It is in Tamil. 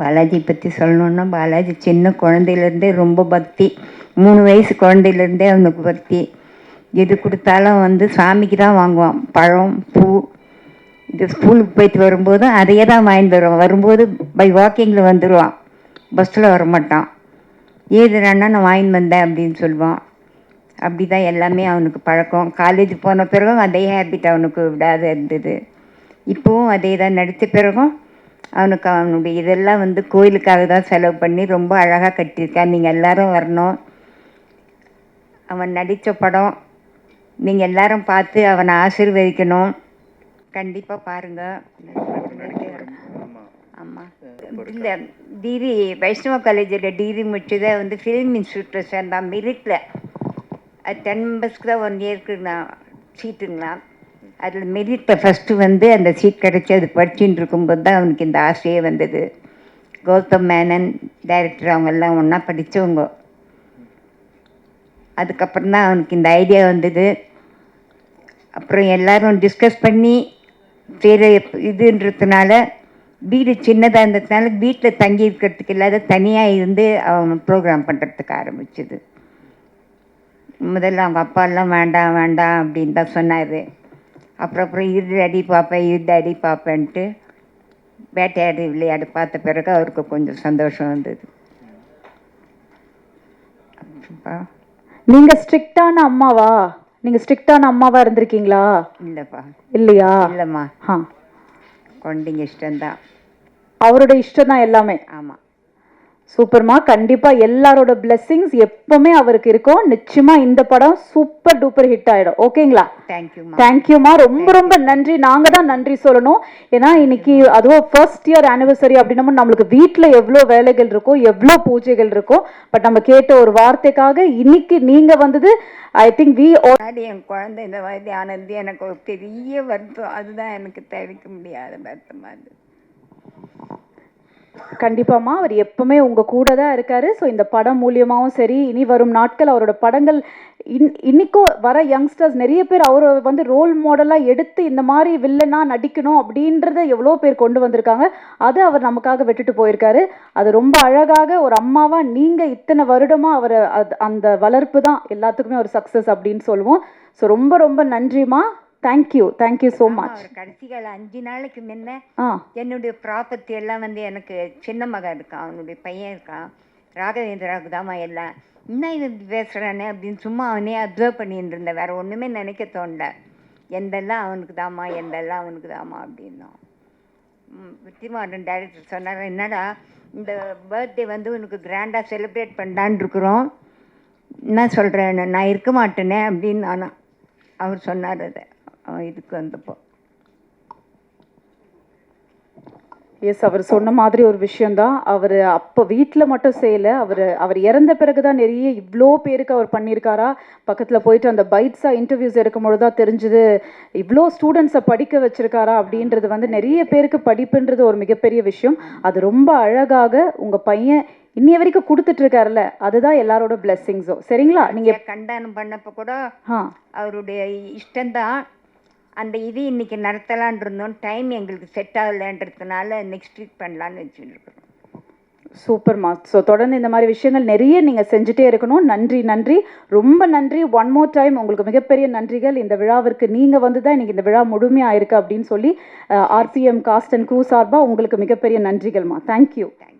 பாலாஜி பற்றி சொல்லணுன்னா பாலாஜி சின்ன குழந்தையிலேருந்தே ரொம்ப பக்தி. மூணு வயசு குழந்தையிலேருந்தே அவனுக்கு பக்தி. எது கொடுத்தாலும் வந்து சாமிக்கு தான் வாங்குவான். பழம் பூ. இது ஸ்கூலுக்கு போயிட்டு வரும்போது அதையே தான் வாங்கிட்டு வருவான். வரும்போது பை வாக்கிங்கில் வந்துடுவான் பஸ்ஸில் வரமாட்டான். ஏது அண்ணா நான் வாங்கிட்டு வந்தேன் அப்படின்னு சொல்லுவான். அப்படி தான் எல்லாமே அவனுக்கு பழக்கம். காலேஜ் போன பிறகும் அதே ஹேபிட் அவனுக்கு விடாத இருந்தது. இப்போவும் அதே தான் நடித்த பிறகும் அவனுக்கு அவனுடைய இதெல்லாம் வந்து கோயிலுக்காக தான் செலவு பண்ணி ரொம்ப அழகாக கட்டியிருக்கான் நீங்கள் எல்லாரும் வரணும். அவன் நடித்த படம். நீங்கள் எல்லாரும் பார்த்து அவனை ஆசீர்வதிக்கணும். கண்டிப்பாக பாருங்கள் ஆமாம் இல்லை டிகிரி வைஷ்ணவ காலேஜில் டிகிரி முடிச்சதை வந்து ஃபிலிம் இன்ஸ்டியூட்டில் சேர்ந்தான். மெரிட்டில் அது டென் மெம்பர்ஸ்க்கு தான் ஒன் இயர்க்கு நான் சீட்டுங்களா அதில் மெரிட்டில் ஃபஸ்ட்டு வந்து அந்த சீட் கிடச்சி அது படிச்சுட்டு இருக்கும்போது தான் அவனுக்கு இந்த ஆசையே வந்தது. கௌதம் மேனன் டைரக்டர் அவங்கெல்லாம் ஒன்றா படித்தவங்க அதுக்கப்புறம் தான் அவனுக்கு இந்த ஐடியா வந்தது. அப்புறம் எல்லாரும் டிஸ்கஸ் பண்ணி வேறு இதுன்றதுனால வீடு சின்னதாக இருந்ததுனால வீட்டில் தங்கி இருக்கிறதுக்கு இல்லாத தனியாக இருந்து அவன் ப்ரோக்ராம் பண்ணுறதுக்கு ஆரம்பிச்சது. முதல்ல அவங்க அப்பாலாம் வேண்டாம் வேண்டாம் அப்படின்னு தான் சொன்னார். அப்புறம் அப்புறம் இது அடி பார்ப்பேன் இது அடி பார்ப்பேன்ட்டு வேட்டையாடு விளையாடு பார்த்த பிறகு அவருக்கு கொஞ்சம் சந்தோஷம் வந்தது. அப்புறம்ப்பா நீங்க ஸ்ட்ரிக்டான அம்மாவா? நீங்க ஸ்ட்ரிக்டான அம்மாவா இருந்திருக்கீங்களா? இல்லைப்பா. இல்லையா? இல்லைம்மா. ஆ. குழந்தைங்க இஷ்டம்தான். அவரோட இஷ்டம் தான் எல்லாமே. ஆமாம் சூப்பர்மா. கண்டிப்பா எல்லாரோட பிளெஸ்ஸிங்ஸ் எப்பவுமே அவருக்கு இருக்கும். நிச்சயமா இந்த படம் சூப்பர் டூப்பர் ஹிட் ஆயிடும். ஓகேங்களா? தேங்க்யூம்மா தேங்க்யூமா ரொம்ப ரொம்ப நன்றி. நாங்க தான் நன்றி சொல்லணும். ஏன்னா இன்னைக்கு அதுவும் ஃபர்ஸ்ட் இயர் ஆனிவர்சரி அப்படின்னமும் நம்மளுக்கு வீட்ல எவ்வளோ வேலைகள் இருக்கும் எவ்வளோ பூஜைகள் இருக்கும் பட் நம்ம கேட்ட ஒரு வார்த்தைக்காக இன்னைக்கு நீங்க வந்தது ஐ திங்க் வி என் குழந்தை இந்த மாதிரி ஆனது எனக்கு ஒரு பெரிய வருத்தம். அதுதான் எனக்கு தவிர்க்க முடியாத வருத்தமாக இருந்தது. கண்டிப்பாம்மா அவர் எப்பவுமே உங்கள் கூட தான் இருக்காரு. ஸோ இந்த படம் மூலியமாகவும் சரி இனி வரும் நாட்கள் அவரோட படங்கள் இன் இன்னைக்கும் வர யங்ஸ்டர்ஸ் நிறைய பேர் அவரை வந்து ரோல் மாடலாக எடுத்து இந்த மாதிரி வில்லனாக நடிக்கணும் அப்படின்றத எவ்வளோ பேர் கொண்டு வந்திருக்காங்க. அதை அவர் நமக்காக விட்டுட்டு போயிருக்காரு. அது ரொம்ப அழகாக ஒரு அம்மாவாக நீங்கள் இத்தனை வருடமா அவரை அது அந்த வளர்ப்பு தான் எல்லாத்துக்குமே ஒரு சக்ஸஸ் அப்படின்னு சொல்லுவோம். ஸோ ரொம்ப ரொம்ப நன்றிம்மா. Thank you thank you so much அவர் கடைசி கால அஞ்சு நாளைக்கு முன்ன என்னுடைய ப்ராப்பர்ட்டி எல்லாம் வந்து எனக்கு சின்ன மகன் இருக்கான் அவனுடைய பையன் இருக்கான் ராகவேந்திராவுக்கு தாம்மா எல்லாம். என்ன இப்படி பேசுகிறானே அப்படின்னு சும்மா அவனே அப்சர்வ் பண்ணிட்டு இருந்தேன். வேற ஒன்றுமே நினைக்க தோணல. எந்தெல்லாம் அவனுக்கு தாம்மா எந்தெல்லாம் அவனுக்கு தாம்மா அப்படின்னோம் வித்திமாடன் டைரக்டர் சொன்னார் என்னடா இந்த பர்த்டே வந்து உனக்கு கிராண்டாக செலிப்ரேட் பண்ணலான்னு இருக்கிறோம். என்ன சொல்கிறேன் நான் இருக்க மாட்டேனே அப்படின்னு நானும் அவர் சொன்னார் அதை. இதுக்கு வந்தப்போ எஸ் அவர் சொன்ன மாதிரி ஒரு விஷயம்தான். அவர் அப்போ வீட்டில் மட்டும் செய்யலை. அவர் அவர் இறந்த பிறகு தான் நிறைய இவ்வளோ பேருக்கு அவர் பண்ணியிருக்காரா? பக்கத்தில் போயிட்டு அந்த பைட்ஸாக இன்டர்வியூஸ் எடுக்கும்பொழுது தான் தெரிஞ்சுது இவ்வளோ ஸ்டூடெண்ட்ஸை படிக்க வச்சிருக்காரா அப்படின்றது வந்து நிறைய பேருக்கு படிப்புன்றது ஒரு மிகப்பெரிய விஷயம். அது ரொம்ப அழகாக உங்கள் பையன் இன்னைய வரைக்கும் கொடுத்துட்டு இருக்காருல்ல அதுதான் எல்லாரோட பிளெஸ்ஸிங்ஸும் சரிங்களா? நீங்கள் கண்டானம் பண்ணப்போ கூட அவருடைய இஷ்டம்தான். அந்த இது இன்றைக்கி நடத்தலான் இருந்தோம் டைம் எங்களுக்கு செட் ஆகலைன்றதுனால நெக்ஸ்ட் வீக் பண்ணலான்னு வச்சுருக்கிறோம் சூப்பர்மா ஸோ தொடர்ந்து இந்த மாதிரி விஷயங்கள் நிறைய நீங்கள் செஞ்சுட்டே இருக்கணும். நன்றி நன்றி. ரொம்ப நன்றி. ஒன் மோர் டைம் உங்களுக்கு மிகப்பெரிய நன்றிகள். இந்த விழாவிற்கு நீங்கள் வந்து தான் இன்றைக்கி இந்த விழா முழுமையாக இருக்குது அப்படின்னு சொல்லி ஆர்பிஎம் காஸ்ட் அண்ட் க்ரூ சார்பாக உங்களுக்கு மிகப்பெரிய நன்றிகள்மா தேங்க்யூ தேங்க்யூ